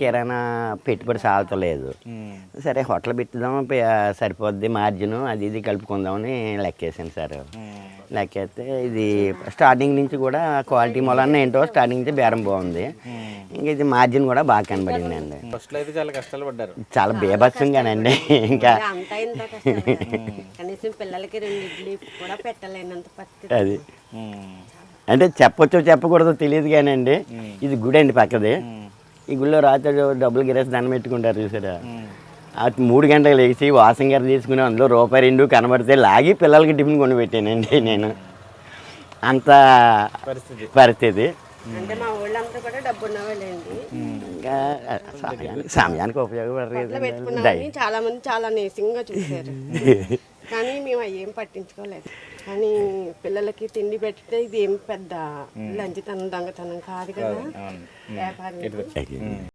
కిరాణా పెట్టుబడి సాగుతలేదు. సరే హోటల్ పెట్టుదాం సరిపోద్ది మార్జిన్ అది ఇది కలుపుకుందామని లెక్కేసాను సార్. లెక్కేస్తే ఇది స్టార్టింగ్ నుంచి కూడా క్వాలిటీ మూలన్న ఏంటో స్టార్టింగ్ నుంచి బేరం బాగుంది. ఇంకా ఇది మార్జిన్ కూడా బాగా కనబడింది అండి ఫస్ట్లో అయితే చాలా కష్టాలు పడ్డారు. చాలా బీభత్సంగానండి. ఇంకా. కనీసం పిల్లలకి రెండు ఇడ్లీ కూడా పెట్టలేనంత పరిస్థితి. అది. అంటే చెప్పొచ్చో చెప్పకూడదో తెలియదు కానండి. ఇది గుడి అండి పక్కది ఈ గుడిలో రాత్రి డబ్బులు గిరేసి దండం పెట్టుకుంటారు చూసారా? ఆ మూడు గంటలకు లేచి వాసం గారు తీసుకుని అందులో రూపాయి రెండు కనబడితే లాగి పిల్లలకి టిఫిన్ కొని పెట్టానండి నేను. అంత పరిస్థితి. పరిస్థితి. అంటే మా ఊళ్ళంతా కూడా డబ్బు ఉన్నవాళ్ళండి ఇంకా సమయానికి ఉపయోగపడలేదు చాలా మంది చాలా నీసింగా చూశారు. కానీ మేము అవి ఏం పట్టించుకోలేదు. కానీ పిల్లలకి తిండి పెడితే ఇది ఏం పెద్ద లంచితనం దొంగతనం కాదు కదా. వ్యాపారం